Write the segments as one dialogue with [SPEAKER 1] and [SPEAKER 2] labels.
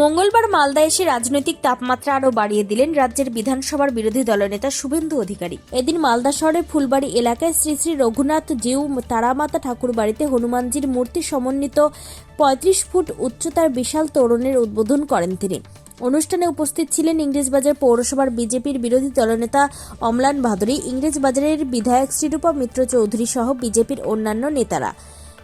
[SPEAKER 1] মঙ্গলবার মালদা এসে রাজনৈতিক তাপমাত্রা আরও বাড়িয়ে দিলেন রাজ্যের বিধানসভার বিরোধী দলনেতা শুভেন্দু অধিকারী। এদিন মালদা শহরের ফুলবাড়ি এলাকায় শ্রী শ্রী রঘুনাথ জিউ তারামাতা ঠাকুর বাড়িতে হনুমানজির মূর্তি সমন্বিত পঁয়ত্রিশ ফুট উচ্চতার বিশাল তোরণের উদ্বোধন করেন তিনি। অনুষ্ঠানে উপস্থিত ছিলেন ইংরেজবাজার পৌরসভার বিজেপির বিরোধী দলনেতা অমলান ভাদুরী, ইংরেজবাজারের বিধায়ক শ্রীরূপা মিত্র চৌধুরী সহ বিজেপির অন্যান্য নেতারা।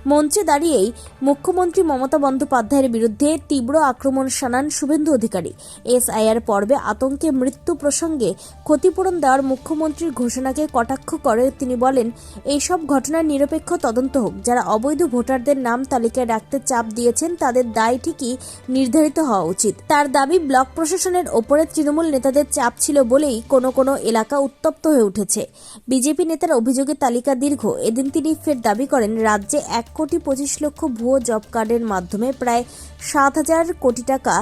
[SPEAKER 1] মঞ্চে দাঁড়িয়েই মুখ্যমন্ত্রী মমতা বন্দ্যোপাধ্যায়ের বিরুদ্ধে তীব্র আক্রমণ শানান শুভেন্দু অধিকারী। এসআইআর পর্বে আতঙ্কে মৃত্যু প্রসঙ্গে ক্ষতিপূরণ দেওয়ার মুখ্যমন্ত্রীর ঘোষণাকে কটাক্ষ করে তিনি বলেন, এইসব ঘটনার নিরপেক্ষ তদন্ত হোক। যারা অবৈধ ভোটারদের নাম তালিকায় রাখতে চাপ দিয়েছেন, তাদের দায় ঠিকই নির্ধারিত হওয়া উচিত। তার দাবি, ব্লক প্রশাসনের ওপরে তৃণমূল নেতাদের চাপ ছিল বলেই কোনো কোনো এলাকা উত্তপ্ত হয়ে উঠেছে। বিজেপি নেতার অভিযোগের তালিকা দীর্ঘ। এদিন তিনি ফের দাবি করেন, রাজ্যে এক কোটি পঁচিশ লক্ষ ভুয়ো জব কার্ডের মাধ্যমে প্রায় সাত হাজার কোটি টাকা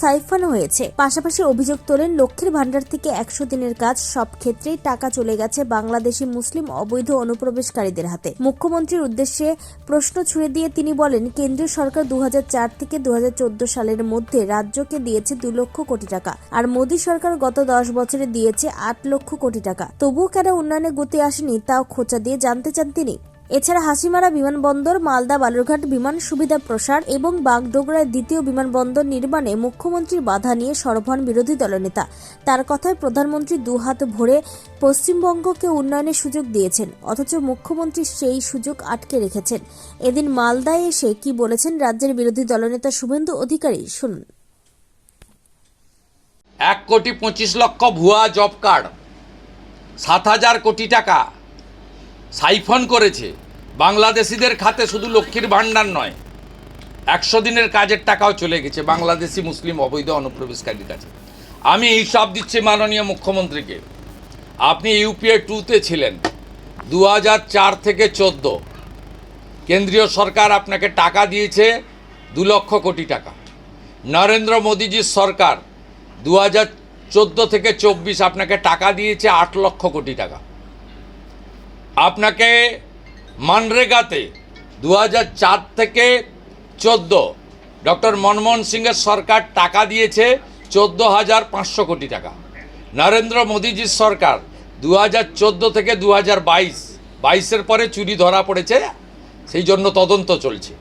[SPEAKER 1] সাইফান হয়েছে। পাশাপাশি অভিযোগ তোলেন, লক্ষ্মীর ভাণ্ডার থেকে একশো দিনের কাজ সব ক্ষেত্রেই টাকা চলে গেছে বাংলাদেশি মুসলিম অবৈধ অনুপ্রবেশকারীদের হাতে। মুখ্যমন্ত্রীর উদ্দেশ্যে প্রশ্ন ছুড়ে দিয়ে তিনি বলেন, কেন্দ্রীয় সরকার দু হাজার চার থেকে দু হাজার চোদ্দ সালের মধ্যে রাজ্যকে দিয়েছে দু লক্ষ কোটি টাকা আর মোদী সরকার গত দশ বছরে দিয়েছে আট লক্ষ কোটি টাকা। তবুও কেন উন্নয়নে গতি আসেনি, তাও খোঁচা দিয়ে জানতে চান তিনি। এছাড়া হাসিমারা বিমানবন্দর, মালদা বালুরঘাট বিমান সুবিধা প্রসার এবং বাগডোগরায় দ্বিতীয় বিমানবন্দর নির্মাণে মুখ্যমন্ত্রীর বাধা নিয়ে সরব হন বিরোধী দলনেতা। তার কথায় প্রধানমন্ত্রী দুহাত ভরে পশ্চিমবঙ্গকে উন্নয়নের সুযোগ দিয়েছেন, অথচ মুখ্যমন্ত্রী সেই সুযোগ আটকে রেখেছেন। এদিন মালদায় এসে কি বলেছেন রাজ্যের বিরোধী দলনেতা শুভেন্দু অধিকারী, শুনুন।
[SPEAKER 2] এক কোটি পঁচিশ লক্ষ ভুয়া জব কার্ড, সাত হাজার কোটি টাকা সাইফন করেছে, বাংলাদেশিদের খাতে শুধু লক্ষ্মীর ভাণ্ডার নয়, একশো দিনের কাজের টাকাও চলে গেছে বাংলাদেশি, মুসলিম, অবৈধ, অনুপ্রবেশকারীর কাছে। আমি এই সব দিচ্ছি মাননীয় মুখ্যমন্ত্রীকে। আপনি ইউপিএ টুতে ছিলেন দু চার থেকে চোদ্দ। কেন্দ্রীয় সরকার আপনাকে টাকা দিয়েছে দু লক্ষ কোটি টাকা। নরেন্দ্র মোদীজির সরকার দু হাজার চোদ্দ থেকে চব্বিশ আপনাকে টাকা দিয়েছে আট লক্ষ কোটি টাকা। আপনাকে মানরেগাতে দু হাজার চার থেকে চোদ্দ ডক্টর মনমোহন সিংয়ের সরকার টাকা দিয়েছে চোদ্দ হাজার পাঁচশো কোটি টাকা। নরেন্দ্র মোদীজির সরকার দু হাজার চোদ্দ থেকে দু হাজার বাইশ, বাইশের পরে চুরি ধরা পড়েছে, সেই জন্য তদন্ত চলছে।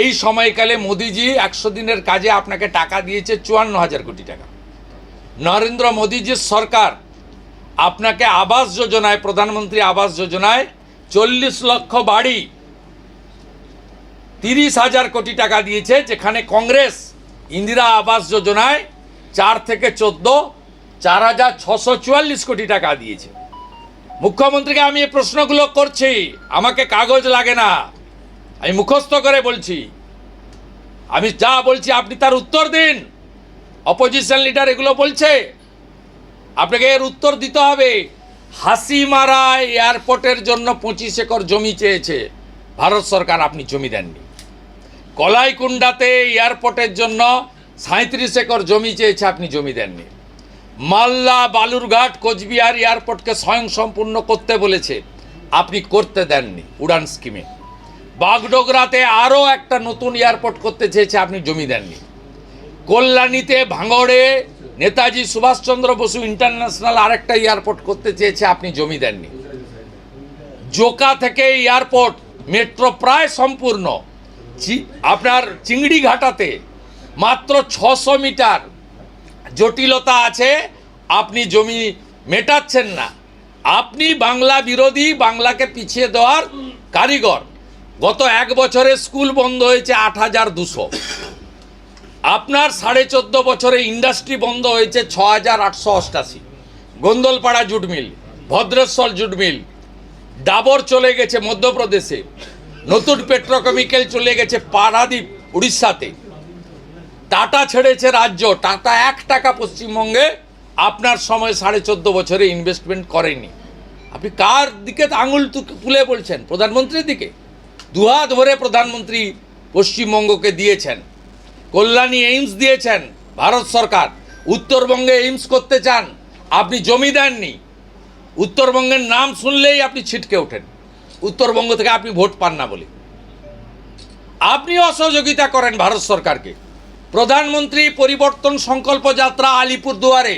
[SPEAKER 2] এই সময়কালে মোদিজি একশো দিনের কাজে আপনাকে টাকা দিয়েছে চুয়ান্ন হাজার কোটি টাকা। নরেন্দ্র মোদীজির সরকার আপনাকে আবাস যোজনায়, প্রধানমন্ত্রী আবাস যোজনায় চল্লিশ লক্ষ বাড়ি, তিরিশ হাজার কোটি টাকা দিয়েছে, যেখানে কংগ্রেস ইন্দিরা আবাস যোজনায় চার থেকে চোদ্দ, চার হাজার ছশো চুয়াল্লিশ কোটি টাকা দিয়েছে। মুখ্যমন্ত্রীকে আমি এই প্রশ্নগুলো করছি, আমাকে কাগজ লাগে না। আমি মুখস্থ করে বলছি। আমি যা বলছি, আপনি তার উত্তর দিন। অপোজিশন লিডার এগুলো বলছে। আপনাকে এর উত্তর দিতে হবে। হাসিমারা এয়ারপোর্টের জন্য পঁচিশ একর জমি চেয়েছে। ভারত সরকার আপনি জমি দেননি। কলাইকুণ্ডাতে এয়ারপোর্টের জন্য সাঁত্রিশ একর জমি চেয়েছে, আপনি জমি দেননি। মাল্লা বালুরঘাট, কোচবিহার এয়ারপোর্টকে স্বয়ংসম্পূর্ণ করতে বলেছে। আপনি করতে দেননি উড়ান স্কিমে। বাগডোগরাতে আরও একটা নতুন এয়ারপোর্ট করতে চেয়েছে, আপনি জমি দেননি। কল্যাণীতে ভাঙড়ে নেতাজি সুভাষচন্দ্র বসু ইন্টারন্যাশনাল আরেকটা এয়ারপোর্ট করতে চেয়েছে, আপনি জমি দেননি। জোকা থেকে এয়ারপোর্ট, মেট্রো প্রায় সম্পূর্ণ। আপনার চিংড়ি ঘাটাতে মাত্র ছশো মিটার জটিলতা আছে, আপনি জমি মেটাচ্ছেন না। আপনি বাংলা বিরোধী, বাংলাকে পিছিয়ে দেওয়ার কারিগর। গত এক বছরে স্কুল বন্ধ হয়েছে আট হাজার দুশো। আপনার সাড়ে চোদ্দ বছরে ইন্ডাস্ট্রি বন্ধ হয়েছে ছ হাজার আটশো অষ্টাশি। Gondalpara jute mill, Bhadreswar jute mill, Dabur চলে গেছে মধ্যপ্রদেশে, নতুন পেট্রোকেমিক্যাল চলে গেছে পারাদ্বীপ, উড়িষ্যাতে। টাটা ছেড়েছে রাজ্য, টাটা এক টাকা পশ্চিমবঙ্গে আপনার সময় সাড়ে চোদ্দ বছরে ইনভেস্টমেন্ট করেনি। আপনি কার দিকে আঙুল তুলে বলছেন? প্রধানমন্ত্রীর দিকে? দুহাত ধরে প্রধানমন্ত্রী পশ্চিমবঙ্গকে দিয়েছেন। কল্যাণী এইমস দিয়েছেন ভারত সরকার। উত্তরবঙ্গে এইমস করতে চান, আপনি জমি দেননি। উত্তরবঙ্গের নাম শুনলেই আপনি ছিটকে ওঠেন। উত্তরবঙ্গ থেকে আপনি ভোট পান না বলে। আপনি অসহযোগিতা করেন ভারত সরকারকে। প্রধানমন্ত্রী পরিবর্তন সংকল্প যাত্রা আলিপুর দুয়ারে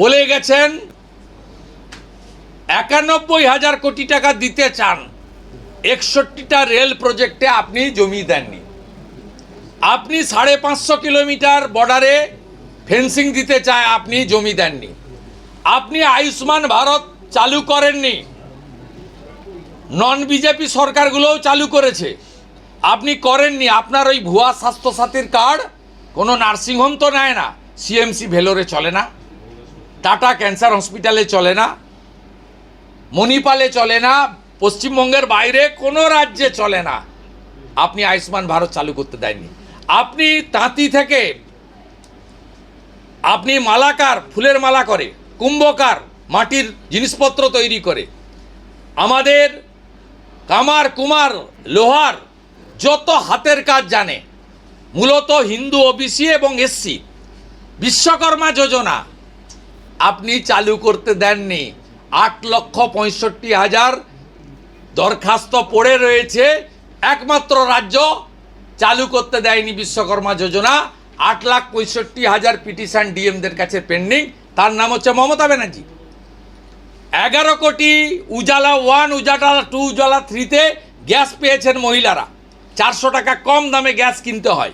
[SPEAKER 2] বলে গেছেন, একানব্বই হাজার কোটি টাকা দিতে চান। একষট্টিটা রেল প্রজেক্টে আপনি জমি দেননি। আপনি সাড়ে পাঁচশো কিলোমিটার বর্ডারে ফেন্সিং দিতে চায়, আপনি জমি দেননি। আপনি আয়ুষ্মান ভারত চালু করেননি। নন বিজেপি সরকারগুলোও চালু করেছে। আপনি করেননি, আপনার ওই ভুয়া স্বাস্থ্যসাথীর কার্ড কোনো নার্সিংহোম তো নেয় না। সিএমসি ভেলোরে চলে না। টাটা ক্যান্সার হসপিটালে চলে না। মণিপালে চলে না। পশ্চিমবঙ্গের বাইরে কোনো রাজ্যে চলে না। আপনি আয়ুষ্মান ভারত চালু করতে দেননি। আপনি তাঁতি থেকে আপনি মালাকার, ফুলের মালা করে, কুম্ভকার, মাটির জিনিসপত্র তৈরি করে। আমাদের কামার, কুমার, লোহার যত হাতের কাজ জানে, মূলত হিন্দু, ওবিসি এবং এসসি। বিশ্বকর্মা যোজনা আপনি চালু করতে দেননি। আট লক্ষ পঁয়ষট্টি হাজার দরখাস্ত পড়ে রয়েছে। একমাত্র রাজ্য চালু করতে দেয়নি বিশ্বকর্মা যোজনা। আট লাখ পঁয়ষট্টি হাজার পিটিশন ডিএমদের কাছে পেন্ডিং তার নাম হচ্ছে মমতা ব্যানার্জি। এগারো কোটি উজালা ওয়ান, উজালা টু, উজালা থ্রিতে গ্যাস পেয়েছেন মহিলারা। চারশো টাকা কম দামে গ্যাস কিনতে হয়।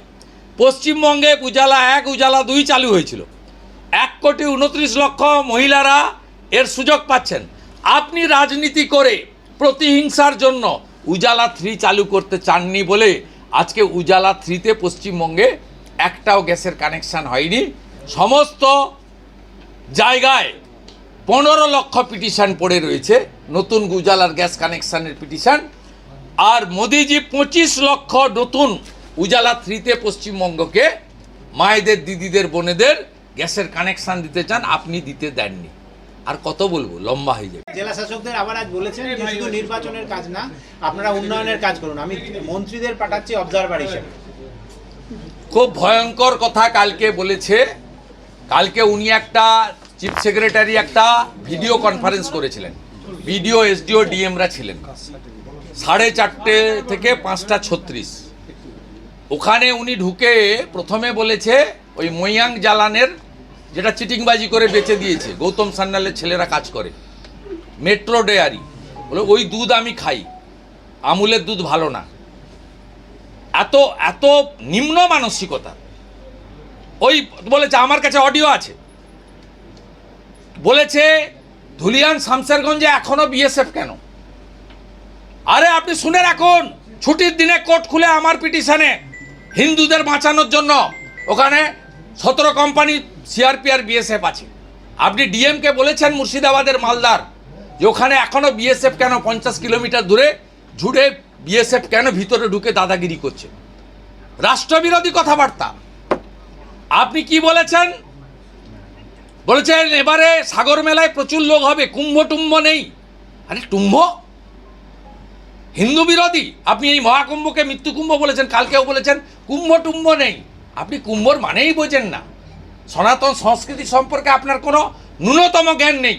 [SPEAKER 2] পশ্চিমবঙ্গে উজালা এক, উজালা দুই চালু হয়েছিল। এক কোটি উনত্রিশ লক্ষ মহিলারা এর সুযোগ পাচ্ছেন। আপনি রাজনীতি করে প্রতিহিংসার জন্য উজালা থ্রি চালু করতে চাননি বলে আজকে উজালা থ্রিতে পশ্চিমবঙ্গে একটাও গ্যাসের কানেকশান হয়নি। সমস্ত জায়গায় পনেরো লক্ষ পিটিশন পড়ে রয়েছে, নতুন উজালার গ্যাস কানেকশানের পিটিশন। আর মোদিজি পঁচিশ লক্ষ নতুন উজালা থ্রিতে পশ্চিমবঙ্গকে মায়েদের, দিদিদের, বোনেদের গ্যাসের কানেকশান দিতে চান, আপনি দিতে দেননি। আর কত বলব? লম্বা হয়ে যাবে।
[SPEAKER 3] জেলা শাসকদের আবার আজ বলেছেন যে শুধু নির্বাচনের কাজ না আপনারা উন্নয়নের কাজ করুন। আমি মন্ত্রীদের পাঠাচ্ছি অবজারভার হিসেবে।
[SPEAKER 2] খুব ভয়ঙ্কর কথা কালকে বলেছে। কালকে উনি একটা চিফ সেক্রেটারি একটা ভিডিও কনফারেন্স করেছিলেন। বিডিও এসডিও ডিএমরা ছিলেন। সাড়ে চারটে থেকে পাঁচটা ছত্রিশ। ওখানে উনি ঢুকে প্রথমে বলেছে ওই মৈয়াং জালানের যেটা চিটিংবাজি করে বেচে দিয়েছে। গৌতম সান্যালের ছেলেরা কাজ করে। Metro dairy. বলে, ওই দুধ আমি খাই। আমুলের দুধ ভালো না। এত এত নিম্ন মানসিকতা। ওই বলেছে, আমার কাছে অডিও আছে। বলেছে, ধুলিয়ান শামসেরগঞ্জে এখনও বিএসএফ কেন? আরে, আপনি শুনে রাখুন, ছুটির দিনে কোর্ট খুলে আমার পিটিশনে হিন্দুদের বাঁচানোর জন্য ওখানে সতেরো কোম্পানি সিআরপি আর বিএসএফ আছে। আপনি ডিএমকে বলেছেন মুর্শিদাবাদের মালদার, যে ওখানে এখনও বিএসএফ কেন পঞ্চাশ কিলোমিটার দূরে ঝুড়ে বিএসএফ কেন ভিতরে ঢুকে দাদাগিরি করছে? রাষ্ট্রবিরোধী কথাবার্তা। আপনি কি বলেছেন? বলেছেন এবারে সাগর মেলায় প্রচুর লোক হবে, কুম্ভ টুম্ভ নেই। আরে টুম্ভ? হিন্দু বিরোধী, আপনি এই মহাকুম্ভকে মৃত্যু কুম্ভ বলেছেন, কালকেও বলেছেন, কুম্ভ টুম্ভ নেই। আপনি কুম্ভর মানেই বোঝেন না। সনাতন সংস্কৃতি সম্পর্কে আপনার কোনো ন্যূনতম জ্ঞান নেই।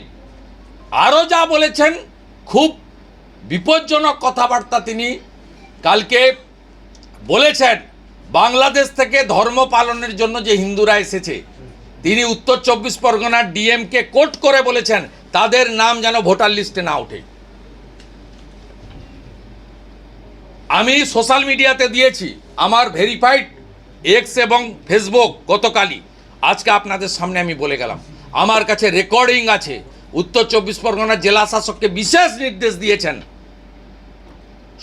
[SPEAKER 2] আরও যা বলেছেন, খুব বিপজ্জনক কথাবার্তা তিনি কালকে বলেছেন, বাংলাদেশ থেকে ধর্ম পালনের জন্য যে হিন্দুরা এসেছে, তিনি উত্তর চব্বিশ পরগনার ডিএমকে কোট করে বলেছেন, তাদের নাম যেন ভোটার লিস্টে না ওঠে। আমি সোশ্যাল মিডিয়াতে দিয়েছি, আমার ভেরিফাইড এক্স এবং ফেসবুক গতকালই। আজকে আপনাদের সামনে আমি বলে গেলাম। আমার কাছে রেকর্ডিং আছে। উত্তর চব্বিশ পরগনার জেলা শাসককে বিশেষ নির্দেশ দিয়েছেন।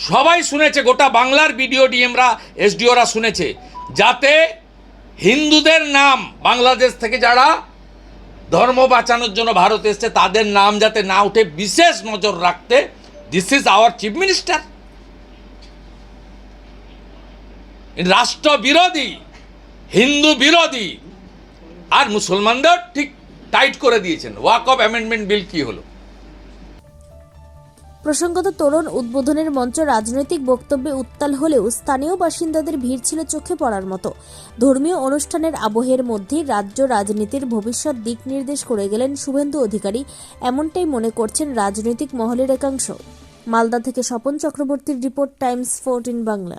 [SPEAKER 2] সবাই শুনেছে, গোটা বাংলার বিডিও ডিএমরা, এসডিওরা শুনেছে, যাতে হিন্দুদের নাম বাংলাদেশ থেকে যারা ধর্ম বাঁচানোর জন্য ভারত এসছে, তাদের নাম যাতে না উঠে, বিশেষ নজর রাখতে this is our chief minister রাষ্ট্র বিরোধী হিন্দু বিরোধী আর মুসলমানদের ঠিক টাইট করে দিয়েছেন। ওয়াক অফ অ্যামেন্ডমেন্ট বিল কি হলো?
[SPEAKER 1] প্রসঙ্গত তরুণ উদ্বোধনের মঞ্চ রাজনৈতিক বক্তব্যে উত্তাল হলেও স্থানীয় বাসিন্দাদের ভিড় ছিল চোখে পড়ার মতো। ধর্মীয় অনুষ্ঠানের আবহের মধ্যে রাজ্য রাজনীতির ভবিষ্যৎ দিক নির্দেশ করে গেলেন শুভেন্দু অধিকারী, এমনটাই মনে করছেন রাজনৈতিক মহলের একাংশ। মালদা থেকে স্বপন চক্রবর্তীর রিপোর্ট, টাইমস, ফোরটিন বাংলা।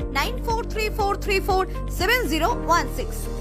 [SPEAKER 4] 9434347016.